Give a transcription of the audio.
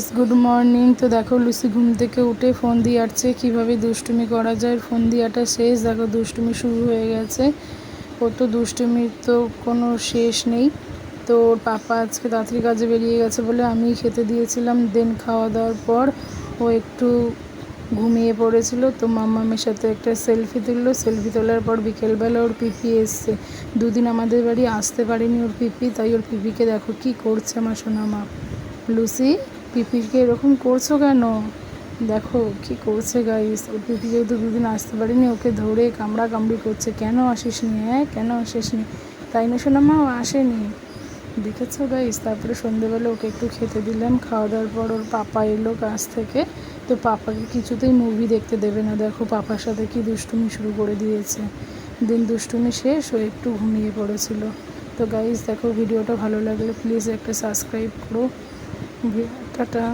Guys good morning তো দেখো, Lucy ঘুম থেকে উঠে ফোন দিয়ে আসছে, কীভাবে দুষ্টুমি করা যায়। ফোন দিয়াটা শেষ। দেখো, দুষ্টুমি শুরু হয়ে গেছে। ও তো দুষ্টুমির তো কোনো শেষ নেই। তো ওর পাপা আজকে তাড়াতাড়ি কাজে বেরিয়ে গেছে বলে আমি খেতে দিয়েছিলাম। দেন খাওয়া দাওয়ার পর ও একটু ঘুমিয়ে পড়েছিল। তো মাম্মামের সাথে একটা সেলফি তুললো। সেলফি তোলার পর বিকেলবেলা ওর পিপি এসছে। দুদিন আমাদের বাড়ি আসতে পারেনি ওর পিপি। তাই ওর পিপিকে দেখো, কি করছে আমার সোনা মা লুসি? পিপিকে এরকম করছ কেন? দেখো কি করছে গাইস ওর পিপি যেহেতু দুদিন আসতে পারিনি, ওকে ধরে কামড়া কামড়ি করছে। কেন আসিস নি হ্যাঁ? কেন আসিস নি তাই না শোনা মা আসেনি। দেখেছ গাইস তারপরে সন্ধেবেলা ওকে একটু খেতে দিলাম, খাওয়া দাওয়ার পর ওর পাপা এলো কাজ থেকে। তো পাপাকে কিছুতেই মুভি দেখতে দেবে না। দেখো পাপার সাথে কি দুষ্টুমি শুরু করে দিয়েছে। দিন দুষ্টুমি শেষ, ও একটু ঘুমিয়ে পড়েছিল। তো গাইস দেখো ভিডিওটা ভালো লাগলে প্লিজ একটা সাবস্ক্রাইব করো। টাটা